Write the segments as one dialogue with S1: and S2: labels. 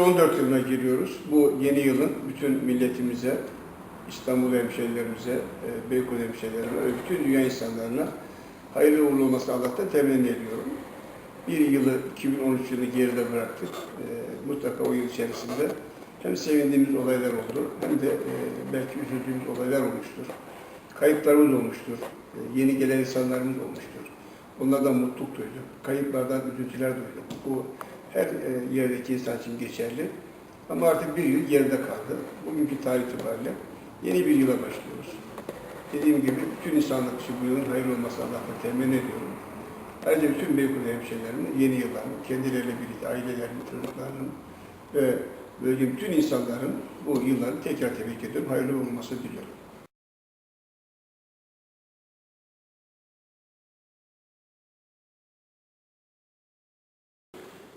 S1: 14 yılına giriyoruz. Bu yeni yılın bütün milletimize, İstanbul hemşehrilerimize, e, Beykoz hemşehrilerine ve bütün dünya insanlarına hayırlı uğurlu olmasını Allah'tan temenni ediyorum. Bir yılı, 2013 yılını geride bıraktık. E, mutlaka o yıl içerisinde hem sevindiğimiz olaylar oldu hem de e, belki üzüldüğümüz olaylar olmuştur. Kayıplarımız olmuştur. Yeni gelen insanlarımız olmuştur. Onlardan mutluluk duyduk. Kayıplardan üzüntüler duyduk. Bu her e, yerdeki insan için geçerli. Ama artık bir yıl geride kaldı. Bugünkü tarih itibariyle yeni bir yıla başlıyoruz. Dediğim gibi bütün insanlık için bu yılın hayırlı olması Allah'tan temenni ediyorum. Ayrıca bütün Beykoz hemşehrilerimin yeni yıllarını, kendileriyle birlikte ailelerinin, çocuklarının ve bölgenin bütün insanların bu yıllarını tekrar tebrik ediyorum. Hayırlı olmasını diliyorum.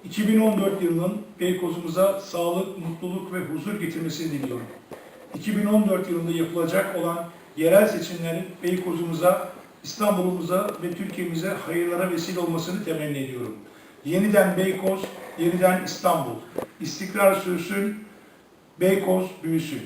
S2: 2014 yılının Beykozumuza sağlık, mutluluk ve huzur getirmesini diliyorum. 2014 yılında yapılacak olan yerel seçimlerin Beykozumuza, İstanbul'umuza ve Türkiye'mize hayırlara vesile olmasını temenni ediyorum. Yeniden Beykoz, yeniden İstanbul. İstikrar sürsün, Beykoz büyüsün.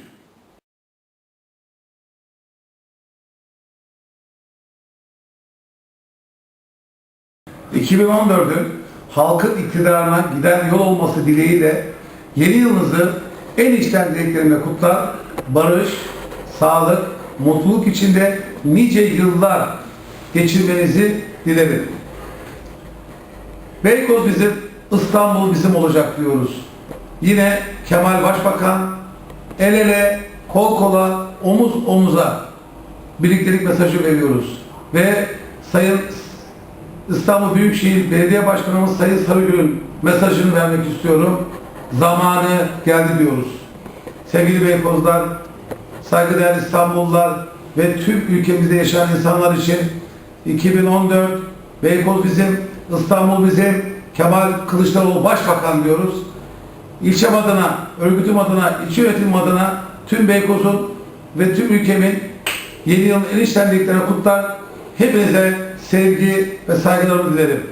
S3: 2014'ün halkın iktidarına giden yol olması dileğiyle yeni yılınızı en içten dileklerimle kutlar, barış, sağlık, mutluluk içinde nice yıllar geçirmenizi dilerim. Beykoz bizim, İstanbul bizim olacak diyoruz. Yine Kemal Başbakan el ele, kol kola, omuz omuza birliktelik mesajı veriyoruz. Ve Sayın İstanbul Büyükşehir Belediye Başkanımız Sayın Sarıgül'ün mesajını vermek istiyorum. Zamanı geldi diyoruz. Sevgili Beykozlar, saygıdeğer İstanbullular ve tüm ülkemizde yaşayan insanlar için 2014 Beykoz bizim, İstanbul bizim, Kemal Kılıçdaroğlu Başbakan diyoruz. İlçem adına, örgütüm adına, ilçe yönetim adına tüm Beykoz'un ve tüm ülkemin yeni yılın en içten kutlar. Hepinize sevgi ve saygılarımı dilerim.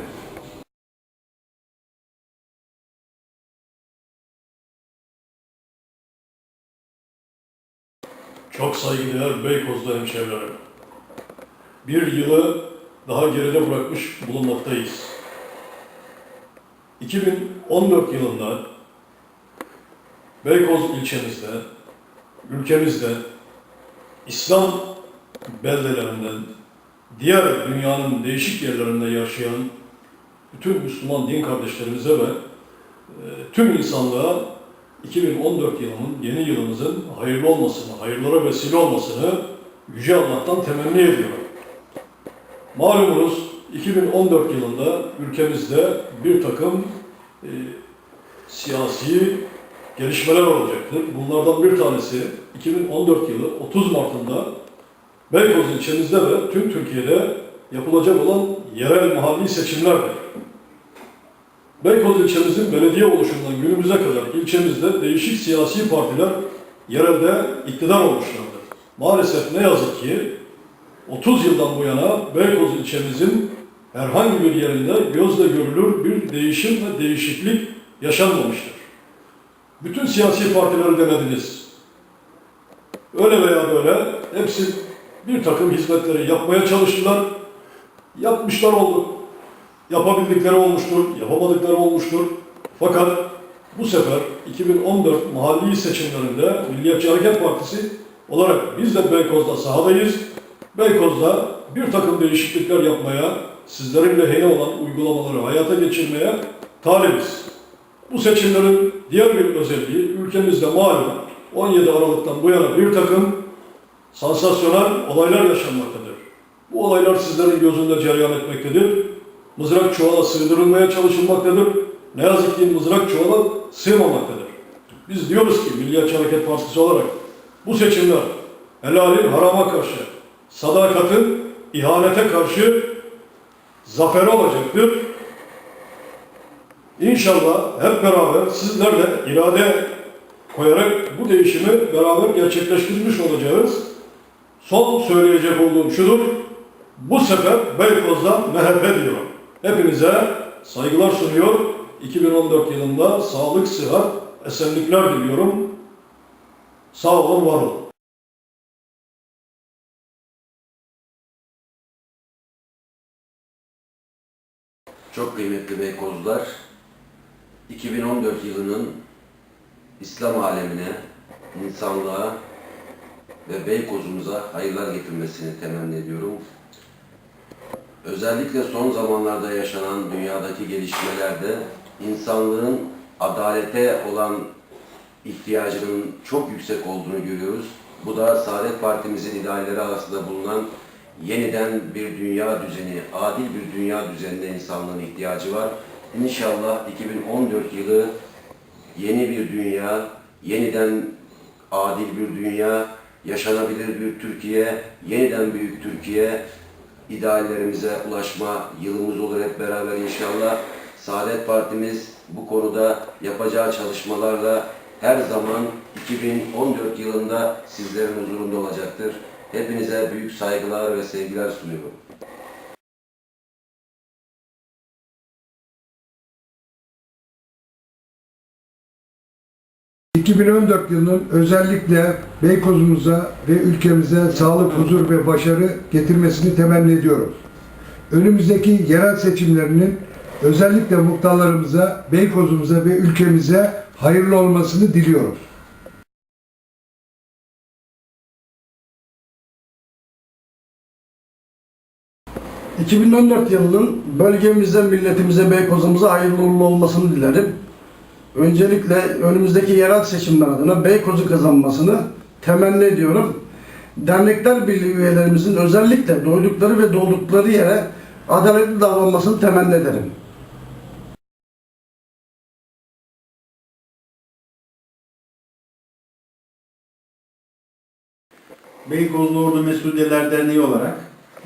S4: Çok saygıdeğer Beykozlu hemşehrilerim. Bir yılı daha geride bırakmış bulunmaktayız. 2014 yılında Beykoz ilçemizde, ülkemizde İslam beldelerinden, diğer dünyanın değişik yerlerinde yaşayan bütün Müslüman din kardeşlerimize ve e, tüm insanlığa 2014 yılının, yeni yılımızın hayırlı olmasını, hayırlara vesile olmasını Yüce Allah'tan temenni ediyorum. Malumunuz 2014 yılında ülkemizde bir takım e, siyasi gelişmeler olacaktır. Bunlardan bir tanesi 2014 yılı 30 Mart'ında Beykoz ilçemizde ve tüm Türkiye'de yapılacak olan yerel mahalli seçimlerdir. Beykoz ilçemizin belediye oluşumundan günümüze kadar ilçemizde değişik siyasi partiler yerelde iktidar olmuşlardır. Maalesef ne yazık ki 30 yıldan bu yana Beykoz ilçemizin herhangi bir yerinde gözle görülür bir değişim ve değişiklik yaşanmamıştır. Bütün siyasi partileri denediniz. Öyle veya böyle hepsi bir takım hizmetleri yapmaya çalıştılar. Yapmışlar oldu. Yapabildikleri olmuştur, yapamadıkları olmuştur. Fakat bu sefer 2014 mahalli seçimlerinde Milliyetçi Hareket Partisi olarak biz de Beykoz'da sahadayız. Beykoz'da bir takım değişiklikler yapmaya, sizlerin lehine olan uygulamaları hayata geçirmeye talibiz. Bu seçimlerin diğer bir özelliği ülkemizde malum 17 Aralık'tan bu yana bir takım sansasyonel olaylar yaşanmaktadır. Bu olaylar sizlerin gözünde cereyan etmektedir. Mızrak çuvala sığdırılmaya çalışılmaktadır. Ne yazık ki mızrak çuvala sığmamaktadır. Biz diyoruz ki Milliyetçi Hareket Partisi olarak bu seçimler helalin harama karşı, sadakatin ihanete karşı zaferi olacaktır. İnşallah hep beraber sizler de irade koyarak bu değişimi beraber gerçekleştirmiş olacağız. Son söyleyecek olduğum şudur. Bu sefer Beykoz'dan MHP diyorum. Hepinize saygılar sunuyor. 2014 yılında sağlık, sıhhat, esenlikler diliyorum. Sağ olun, var olun.
S5: Çok kıymetli Beykozlar, 2014 yılının İslam alemine, insanlığa ve Beykozumuza hayırlar getirmesini temenni ediyorum. Özellikle son zamanlarda yaşanan dünyadaki gelişmelerde insanlığın adalete olan ihtiyacının çok yüksek olduğunu görüyoruz. Bu da Saadet Partimizin idealleri arasında bulunan yeniden bir dünya düzeni, adil bir dünya düzenine insanlığın ihtiyacı var. İnşallah 2014 yılı yeni bir dünya, yeniden adil bir dünya, yaşanabilir bir Türkiye, yeniden büyük Türkiye, ideallerimize ulaşma yılımız olur hep beraber inşallah. Saadet Partimiz bu konuda yapacağı çalışmalarla her zaman 2014 yılında sizlerin huzurunda olacaktır. Hepinize büyük saygılar ve sevgiler sunuyorum.
S6: 2014 yılının özellikle Beykozumuza ve ülkemize sağlık, huzur ve başarı getirmesini temenni ediyoruz. Önümüzdeki yerel seçimlerinin özellikle muhtarlarımıza, Beykozumuza ve ülkemize hayırlı olmasını diliyoruz.
S7: ...2014 yılının bölgemize, milletimize, Beykozumuza hayırlı olmasını dilerim. Öncelikle önümüzdeki yerel seçimler adına Beykoz'u kazanmasını temenni ediyorum. Dernekler Birliği üyelerimizin özellikle doydukları ve doldukları yere adaletli davranmasını temenni ederim.
S8: Beykozlu Ordu Mesudiyeler Derneği olarak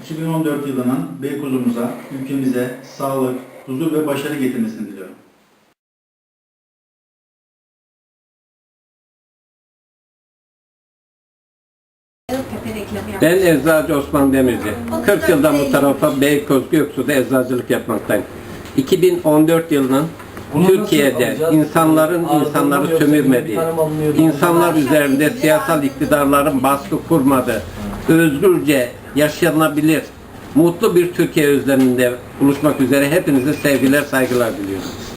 S8: 2014 yılının Beykozumuza, ülkemize sağlık, huzur ve başarı getirmesini diliyorum.
S9: Ben Eczacı Osman Demirci. 40 yıldan bu tarafa Beykoz Göksu'da eczacılık yapmaktayım. 2014 yılının Türkiye'de insanların insanları sömürmediği, insanlar üzerinde siyasal iktidarların baskı kurmadığı, özgürce yaşanabilir, mutlu bir Türkiye özleminde buluşmak üzere hepinize sevgiler, saygılar diliyorum.